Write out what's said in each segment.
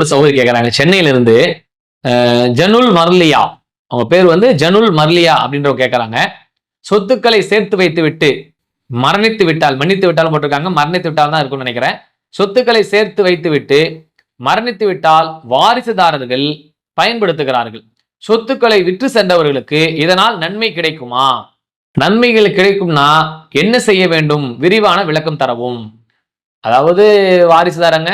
ஒரு சகோதரி கேட்குறாங்க சென்னையிலிருந்து ஜனுல் மர்லியா. அவங்க பேர் வந்து ஜனுல் மர்லியா அப்படின்றவங்க கேட்குறாங்க சொத்துக்களை சேர்த்து வைத்து விட்டு மரணித்து விட்டால் மன்னித்து விட்டாலும் போட்டிருக்காங்க. மரணித்து விட்டால் தான் இருக்கும்னு நினைக்கிறேன். சொத்துக்களை சேர்த்து வைத்து விட்டு மரணித்து விட்டால் வாரிசுதாரர்கள் பயன்படுத்துகிறார்கள். சொத்துக்களை விற்று சென்றவர்களுக்கு இதனால் நன்மை கிடைக்குமா? நன்மைகள் கிடைக்கும்னா என்ன செய்ய வேண்டும்? விரிவான விளக்கம் தரவும். அதாவது வாரிசுதாரங்க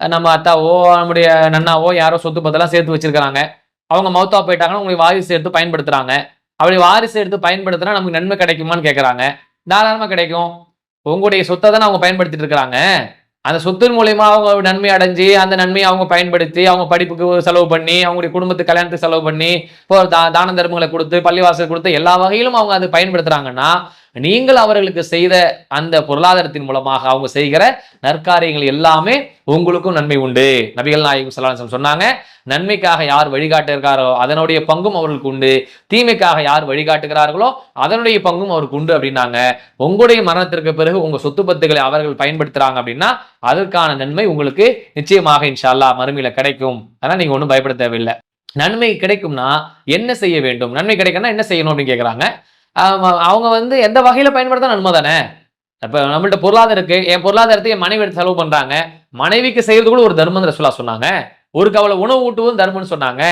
நம்ம அத்தாவோ நம்முடைய நன்னாவோ யாரோ சொத்து பத்தெல்லாம் சேர்த்து வச்சிருக்கிறாங்க. அவங்க மௌத்தா போயிட்டாங்கன்னா உங்களுக்கு வாரிசு எடுத்து பயன்படுத்துறாங்க. அப்படி வாரிசு எடுத்து பயன்படுத்தினா நமக்கு நன்மை கிடைக்குமான்னு கேட்குறாங்க தாராளமாக கிடைக்கும். உங்களுடைய சொத்தை தானே அவங்க பயன்படுத்திட்டு இருக்கிறாங்க. அந்த சொத்தின் மூலயமா அவங்க நன்மை அடைஞ்சு அந்த நன்மையை அவங்க பயன்படுத்தி அவங்க படிப்புக்கு செலவு பண்ணி அவங்களுடைய குடும்பத்துக்கு கல்யாணத்துக்கு செலவு பண்ணி இப்போ தா தான தர்மங்களை கொடுத்து பள்ளிவாசல் கொடுத்து எல்லா வகையிலும் அவங்க அதை பயன்படுத்துறாங்கன்னா நீங்கள் அவர்களுக்கு செய்த அந்த பொருளாதாரத்தின் மூலமாக அவங்க செய்கிற நற்காரியங்கள் எல்லாமே உங்களுக்கும் நன்மை உண்டு. நபிகள் நாயகம் சலாசம் சொன்னாங்க நன்மைக்காக யார் வழிகாட்டுகிறாரோ அதனுடைய பங்கும் அவர்களுக்கு உண்டு. தீமைக்காக யார் வழிகாட்டுகிறார்களோ அதனுடைய பங்கும் அவருக்கு உண்டு அப்படின்னாங்க. உங்களுடைய மரணத்திற்கு பிறகு உங்க சொத்து பத்துக்களை அவர்கள் பயன்படுத்துறாங்க அப்படின்னா அதற்கான நன்மை உங்களுக்கு நிச்சயமாக இன்ஷா அல்லாஹ் மறுமையில கிடைக்கும். அதனால நீங்க ஒன்றும் பயப்பட தேவையில்லை. நன்மை கிடைக்கும்னா என்ன செய்ய வேண்டும்? நன்மை கிடைக்கும்னா என்ன செய்யணும் அப்படின்னு கேட்குறாங்க அவங்க வந்து எந்த வகையில் பயன்படுத்தினா நன்மை தானே? இப்போ நம்மள்ட்ட பொருளாதாரம் இருக்கு. என் பொருளாதாரத்தை என் மனைவி எடுத்து செலவு பண்ணுறாங்க மனைவிக்கு செய்கிறது கூட ஒரு தர்மம் ரசுலா சொன்னாங்க. ஒரு கவலை உணவு ஊட்டுவதும் தர்மம்னு சொன்னாங்க.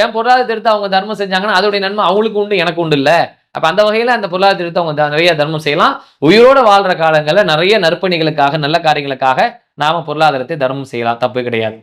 என் பொருளாதாரத்தை எடுத்து அவங்க தர்மம் செஞ்சாங்கன்னா அதோடைய நன்மை அவங்களுக்கு உண்டு எனக்கு உண்டு இல்லை. அப்போ அந்த வகையில் அந்த பொருளாதாரத்தை எடுத்து அவங்க நிறைய தர்மம் செய்யலாம். உயிரோடு வாழ்ற காலங்களில் நிறைய நற்பணிகளுக்காக நல்ல காரியங்களுக்காக நாம் பொருளாதாரத்தை தர்மம் செய்யலாம். தப்பு கிடையாது.